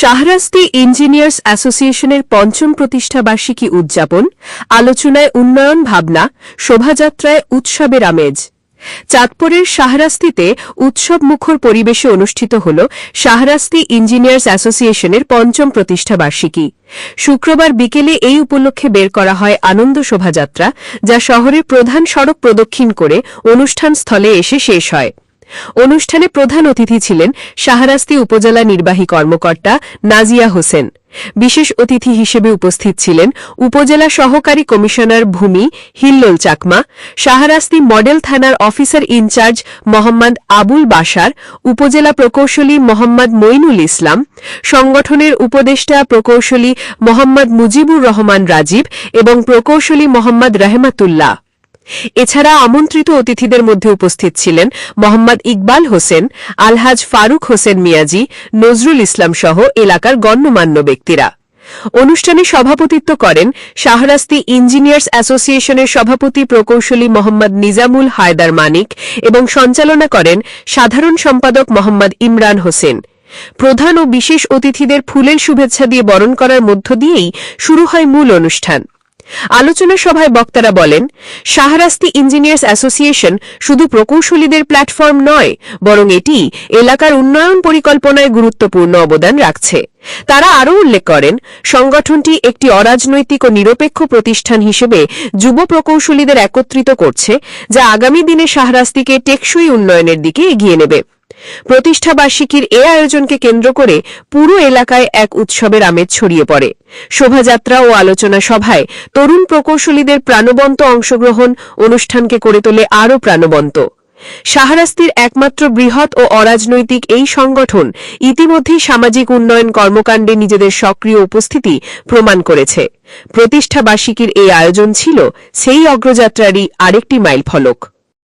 Shahrasti engineers অ্যাসোসিয়েশনের পঞ্চম প্রতিষ্ঠাবার্ষিকী উদযাপন, আলোচনায় উন্নয়ন ভাবনা, শোভাযাত্রায় উৎসবের আমেজ। চাঁদপুরের শাহরাস্তিতে উৎসব মুখর পরিবেশে অনুষ্ঠিত হল শাহরাস্তি ইঞ্জিনিয়ার্স অ্যাসোসিয়েশনের পঞ্চম প্রতিষ্ঠাবার্ষিকী শুক্রবার বিকেলে এই উপলক্ষে বের করা হয় আনন্দ শোভাযাত্রা, যা শহরের প্রধান সড়ক প্রদক্ষিণ করে অনুষ্ঠান স্থলে এসে শেষ হয়। অনুষ্ঠানে প্রধান অতিথি ছিলেন শাহরাস্তি উপজেলা নির্বাহী কর্মকর্তা নাজিয়া হোসেন। বিশেষ অতিথি হিসেবে উপস্থিত ছিলেন উপজেলা সহকারী কমিশনার ভূমি হিল্লোল চাকমা, শাহরাস্তি মডেল থানার officer in charge Mohammad Abul Bashar, উপজেলা প্রকৌশলী মোহাম্মদ মইনুল ইসলাম, সংগঠনের উপদেষ্টা প্রকৌশলী মোহাম্মদ মুজিবুর রহমান রাজীব এবং প্রকৌশলী মোহাম্মদ রহমাতুল্লাহ। এছাড়া আমন্ত্রিত অতিথিদের মধ্যে উপস্থিত ছিলেন মোহাম্মদ ইকবাল হোসেন, আলহাজ ফারুক হোসেন মিয়াজি, নজরুল ইসলাম সহ এলাকার গণ্যমান্য ব্যক্তিরা। অনুষ্ঠানে সভাপতিত্ব করেন শাহরাস্তি ইঞ্জিনিয়ার্স অ্যাসোসিয়েশনের সভাপতি প্রকৌশলী মোহাম্মদ নিজামুল হায়দার মানিক এবং সঞ্চালনা করেন সাধারণ সম্পাদক মোহাম্মদ ইমরান হোসেন। প্রধান ও বিশেষ অতিথিদের ফুলের শুভেচ্ছা দিয়ে বরণ করার মধ্য দিয়েই শুরু হয় মূল অনুষ্ঠান। আলোচনা সভায় বক্তারা বলেন, শাহরাস্তি ইঞ্জিনিয়ার্স অ্যাসোসিয়েশন শুধু প্রকৌশলীদের প্ল্যাটফর্ম নয়, বরং এটি এলাকার উন্নয়ন পরিকল্পনায় গুরুত্বপূর্ণ অবদান রাখছে। তারা আরও উল্লেখ করেন, সংগঠনটি একটি অরাজনৈতিক ও নিরপেক্ষ প্রতিষ্ঠান হিসেবে যুব প্রকৌশলীদের একত্রিত করছে, যা আগামী দিনে শাহরাস্তিকে টেকসই উন্নয়নের দিকে এগিয়ে নেবে। প্রতিষ্ঠাবার্ষিকীর এ আয়োজনকে কেন্দ্র করে পুরো এলাকায় এক উৎসবের আমেজ ছড়িয়ে পড়ে। শোভাযাত্রা ও আলোচনা সভায় তরুণ প্রকৌশলীদের প্রাণবন্ত অংশগ্রহণ অনুষ্ঠানকে করে তোলে আরও প্রাণবন্ত। শাহরাস্তির একমাত্র বৃহৎ ও অরাজনৈতিক এই সংগঠন ইতিমধ্যেই সামাজিক উন্নয়ন কর্মকাণ্ডে নিজেদের সক্রিয় উপস্থিতি প্রমাণ করেছে। প্রতিষ্ঠাবার্ষিকীর এই আয়োজন ছিল সেই অগ্রযাত্রারই আরেকটি মাইল ফলক